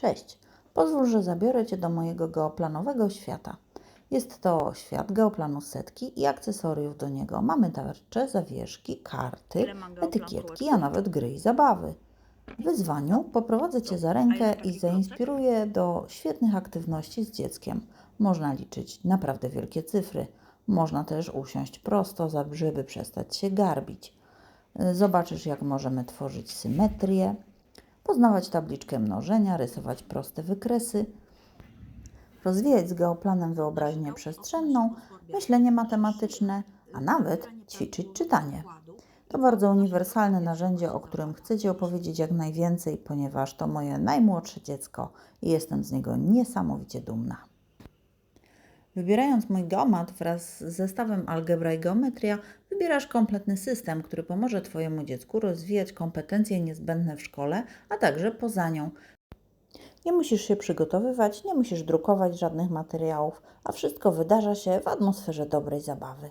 Cześć, pozwól, że zabiorę Cię do mojego geoplanowego świata. Jest to świat geoplanu setki i akcesoriów do niego. Mamy tarcze, zawieszki, karty, etykietki, a nawet gry i zabawy. W wyzwaniu poprowadzę Cię za rękę i zainspiruję do świetnych aktywności z dzieckiem. Można liczyć naprawdę wielkie cyfry. Można też usiąść prosto, za- żeby przestać się garbić. Zobaczysz, jak możemy tworzyć symetrię, poznawać tabliczkę mnożenia, rysować proste wykresy, rozwijać z geoplanem wyobraźnię przestrzenną, myślenie matematyczne, a nawet ćwiczyć czytanie. To bardzo uniwersalne narzędzie, o którym chcę Ci opowiedzieć jak najwięcej, ponieważ to moje najmłodsze dziecko i jestem z niego niesamowicie dumna. Wybierając mój geomat wraz z zestawem Algebra i Geometria, wybierasz kompletny system, który pomoże Twojemu dziecku rozwijać kompetencje niezbędne w szkole, a także poza nią. Nie musisz się przygotowywać, nie musisz drukować żadnych materiałów, a wszystko wydarza się w atmosferze dobrej zabawy.